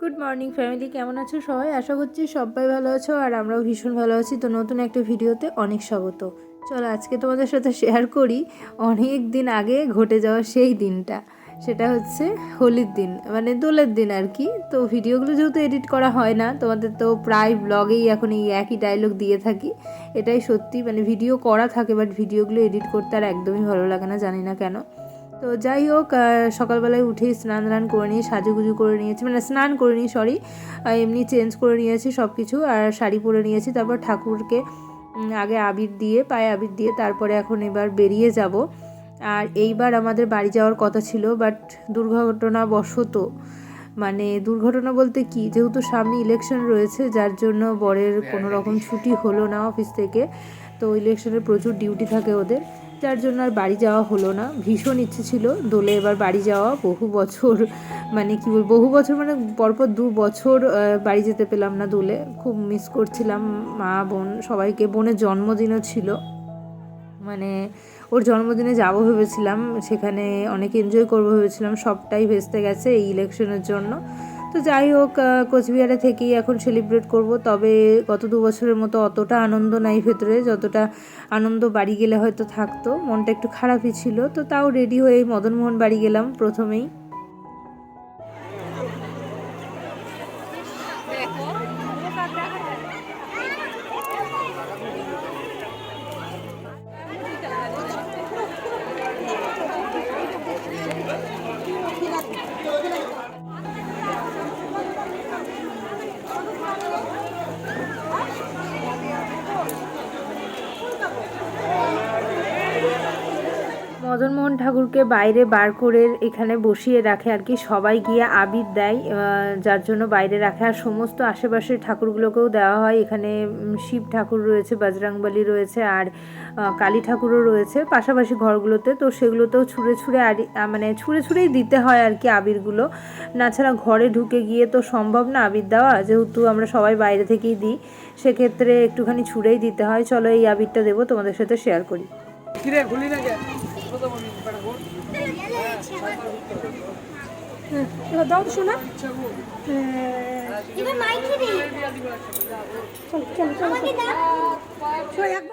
Good morning family কেমন আছো সবাই? আশা করছি সবাই ভালো আছো আর আমরাও ভীষণ ভালো আছি। তো নতুন একটা ভিডিওতে অনেক স্বাগত। চলো আজকে তোমাদের সাথে শেয়ার করি অনেক দিন আগে ঘটে যাওয়া সেই দিনটা। সেটা হচ্ছে হোলির দিন মানে দোলের দিন আর কি। তো ভিডিওগুলো যেহেতু এডিট করা হয় না, তোমাদের তো প্রায় ব্লগেই এখন এই একই ডায়লগ দিয়ে থাকি। এটাই সত্যি মানে ভিডিও করা থাকে বাট ভিডিওগুলো এডিট করতে আর একদমই ভালো লাগে না, জানি না কেন। তো যাই হোক সকালবেলায় উঠেই স্নান টান করে নিয়ে, সাজুগুজু করে নিয়েছি মানে স্নান করে নিই সরি এমনি চেঞ্জ করে নিয়েছি সব কিছু আর শাড়ি পরে নিয়েছি, তারপর ঠাকুরকে আগে আবির দিয়ে, পায়ে আবির দিয়ে তারপরে এখন এবার বেরিয়ে যাব। আর এইবার আমাদের বাড়ি যাওয়ার কথা ছিল বাট দুর্ঘটনাবশত মানে দুর্ঘটনা বলতে কি, যেহেতু সামনে ইলেকশন রয়েছে, যার জন্য বরের কোনো রকম ছুটি হলো না অফিস থেকে, তো ইলেকশনের প্রচুর ডিউটি থাকে ওদের। যার জন্য আর বাড়ি যাওয়া হলো না। ভীষণ ইচ্ছে ছিল দোলে এবার বাড়ি যাওয়া। বহু বছর মানে কি বল বহু বছর মানে পরপর দু বছর বাড়ি যেতে পেলাম না দোলে। খুব মিস করছিলাম মা, বোন, সবাইকে। বোনের জন্মদিনও ছিল। মানে ওর জন্মদিনে যাব ভেবেছিলাম। সেখানে অনেক এনজয় করব ভেবেছিলাম। সবটাই ভেস্তে গেছে এই ইলেকশনের জন্য। তো যাই হোক কোচবিহারে থেকেই এখন সেলিব্রেট করব। তবে গত দু বছরের মতো অতটা আনন্দ নাই ভেতরে, যতটা আনন্দ বাড়ি গেলে হয়তো থাকতো, মনটা একটু খারাপই ছিল। তো তাও রেডি হয়ে মদনমোহন বাড়ি গেলাম প্রথমেই। মদনমোহন ঠাকুরকে বাইরে বার করে এখানে বসিয়ে রাখে আর কি। সবাই গিয়ে আবির দেয় যার জন্য বাইরে রাখে। আর সমস্ত আশেপাশের ঠাকুরগুলোকেও দেওয়া হয়। এখানে শিব ঠাকুর রয়েছে, বজরাংবলী রয়েছে, আর কালী ঠাকুরও রয়েছে। পাশাপাশি ঘরগুলোতে তো সেগুলোতেও ছুঁড়ে ছুঁড়ে আর মানে ছুঁড়ে ছুঁড়েই দিতে হয় আর কি আবিরগুলো। না ছাড়া ঘরে ঢুকে গিয়ে তো সম্ভব না আবির দেওয়া। যেহেতু আমরা সবাই বাইরে থেকেই দিই, সেক্ষেত্রে একটুখানি ছুঁড়েই দিতে হয়। চলো এই আবিরটা দেবো, তোমাদের সাথে শেয়ার করি। কিরে না এবার দাও তো শোনা এবার মাইকে দি। চল চল চল। আমাকে দাও। শোন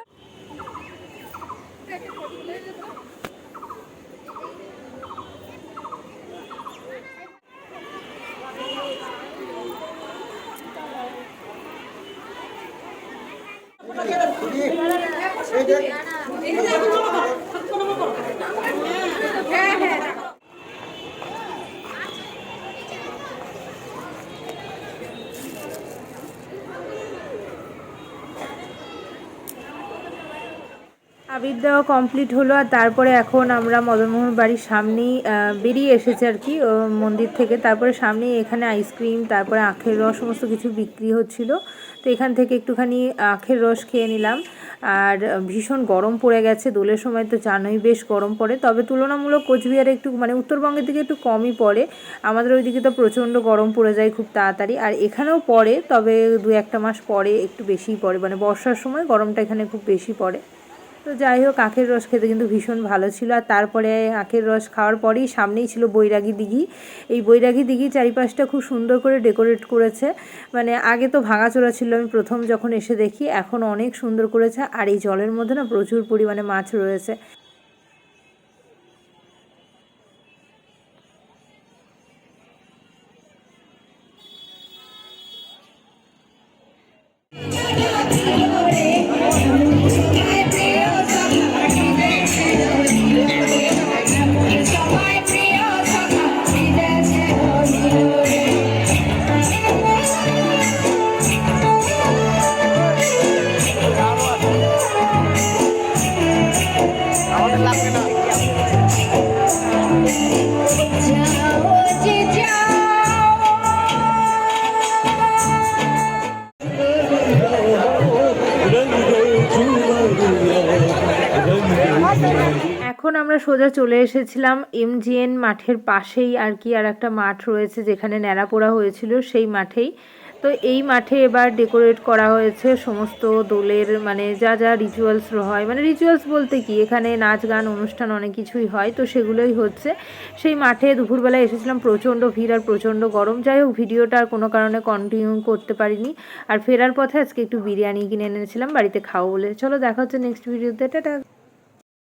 আবির দেওয়া কমপ্লিট হলো আর তারপরে এখন আমরা মদনমোহন বাড়ির সামনেই বেরিয়ে এসেছে আর কি মন্দির থেকে। তারপরে সামনেই এখানে আইসক্রিম তারপরে আখের রস, সমস্ত কিছু বিক্রি হচ্ছিল। তো এখান থেকে একটুখানি আখের রস খেয়ে নিলাম। আর ভীষণ গরম পড়ে গেছে। দোলের সময় তো জানোই বেশ গরম পড়ে। তবে তুলনামূলক কোচবিহারে একটু মানে উত্তরবঙ্গের দিকে একটু কমই পড়ে। আমাদের ওইদিকে তো প্রচণ্ড গরম পড়ে যায় খুব তাড়াতাড়ি। আর এখানেও পড়ে, তবে দু একটা মাস পরে একটু বেশিই পড়ে। মানে বর্ষার সময় গরমটা এখানে খুব বেশি পড়ে। তো যাই হোক, আখের রস খেতে কিন্তু ভীষণ ভালো ছিল। আর তারপরে আখের রস খাওয়ার পরেই সামনেই ছিল বৈরাগী দিঘি। এই বৈরাগী দিঘি চারিপাশটা খুব সুন্দর করে ডেকোরেট করেছে। মানে আগে তো ভাঙাচোরা ছিল, আমি প্রথম যখন এসে দেখি, এখন অনেক সুন্দর করেছে। আর এই জলের মধ্যে না প্রচুর পরিমাণে মাছ রয়েছে। আমাদের এখন আমরা সোজা চলে এসেছিলাম এমজিএন মাঠের পাশেই আর কি, আর একটা মাঠ রয়েছে যেখানে ন্যাড়াপোড়া হয়েছিল সেই মাঠেই। তো এই মাঠে এবার ডেকোরেট করা হয়েছে সমস্ত দোলের মানে যা যা রিচুয়ালস হয়। মানে রিচুয়ালস বলতে কি, এখানে নাচ গান অনুষ্ঠান অনেক কিছুই হয়, তো সেগুলোই হচ্ছে। সেই মাঠে দুপুরবেলায় এসেছিলাম, প্রচণ্ড ভিড় আর প্রচণ্ড গরম। যাই হোক, ভিডিওটা আর কোনো কারণে কন্টিনিউ করতে পারিনি। আর ফেরার পথে আজকে একটু বিরিয়ানি কিনে এনেছিলাম, বাড়িতে খাও বলে। চলো দেখা হচ্ছে নেক্সট ভিডিওতে টাটা।